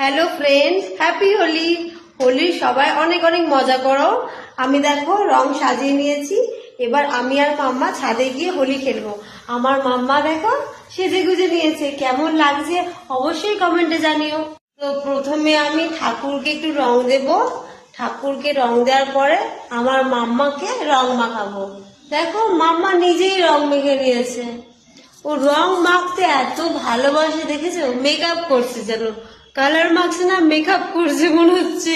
Hello friends happy Holi Holi সবাই অনেক অনেক মজা করো। আমি দেখো, রং সাজিয়ে নিয়েছি। এবার আমি আর মাম্মা ছাদে গিয়ে হোলি খেলব। আমার মাম্মা দেখো, সেজে গুজে নিয়েছে। কেমন লাগছে অবশ্যই কমেন্টে জানিও। তো প্রথমে আমি ঠাকুরকে একটু রং দেব। ঠাকুরকে রং দেওয়ার পরে আমার মাম্মাকে রং মাখাবো। দেখো, মাম্মা নিজেই রং মেখে নিয়েছে। ও রং মাখতে এত ভালোবাসে, দেখেছ? মেকআপ করছে যেন। কালার মাখছে না মেকআপ করছে মনে হচ্ছে।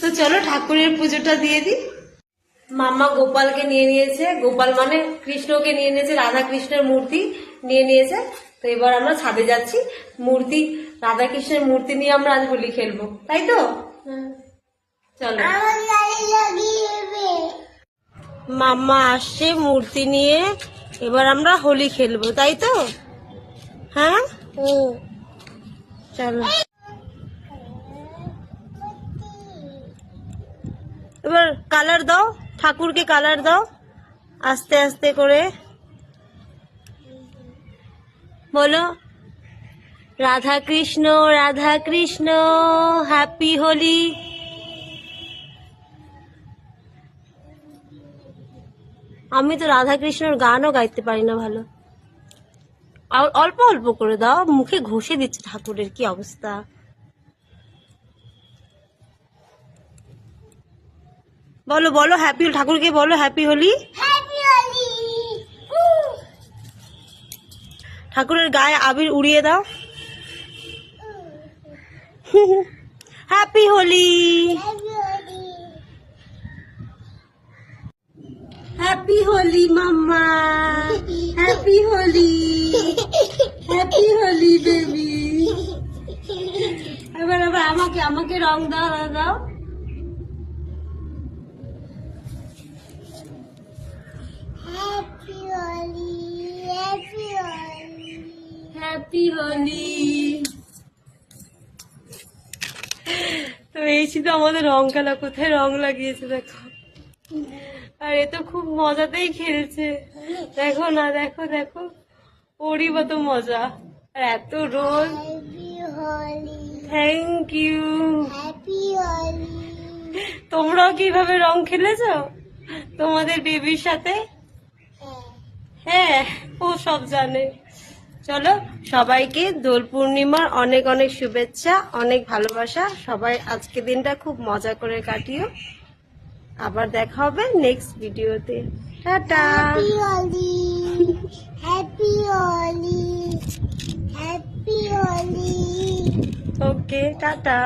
তো চলো ঠাকুরের পুজোটা দিয়ে দিই। মামা গোপালকে নিয়ে নিয়েছে। গোপাল মানে কৃষ্ণকে নিয়ে নিয়েছে রাধা কৃষ্ণের মূর্তি নিয়ে নিয়েছে। তো এবার আমরা ছাদে যাচ্ছি। মূর্তি রাধা কৃষ্ণের মূর্তি নিয়ে আমরা আজ হোলি খেলব। তাই তো? চলো। মাম্মা আসছে মূর্তি নিয়ে। এবার আমরা হোলি খেলব তাই তো? হ্যাঁ? চলো। এবার কালার দাও, ঠাকুরকে কালার দাও, আস্তে আস্তে করে। বলো রাধা কৃষ্ণ রাধা কৃষ্ণ হ্যাপি হোলি। আমি তো রাধা কৃষ্ণর গানও গাইতে পারি না ভালো। আর অল্প অল্প করে দাও, মুখে ঘষে দিচ্ছে ঠাকুরের কি অবস্থা। বলো বলো হ্যাপি ঠাকুরকে বলো হ্যাপি হোলি? ঠাকুরের গায়ে আবির উড়িয়ে দাও। হ্যাপি হোলি। হ্যাপি হোলি। মাম্মা। Happy Holi. Happy Holi baby এবার এবার আমাকে আমাকে রং দাও দাও, হ্যাপি হোলি তো এই ছিল আমাদের রং খেলা কোথায় রং লাগিয়েছে দেখো। আর এ তো খুব মজাতেই খেলছে। দেখো না দেখো দেখো। ওরই মতো মজা। আর এত রোদ থ্যাংক ইউ তোমরাও কীভাবে রং খেলেছো? তোমাদের বেবির সাথে? হ্যাঁ ও সব জানে। চলো সবাইকে দোল পূর্ণিমার অনেক অনেক শুভেচ্ছা অনেক ভালোবাসা। সবাই আজকে দিনটা খুব মজা করে কাটিও। আবার দেখা হবে নেক্সট ভিডিওতে tata! Happy Holi. Okay tata!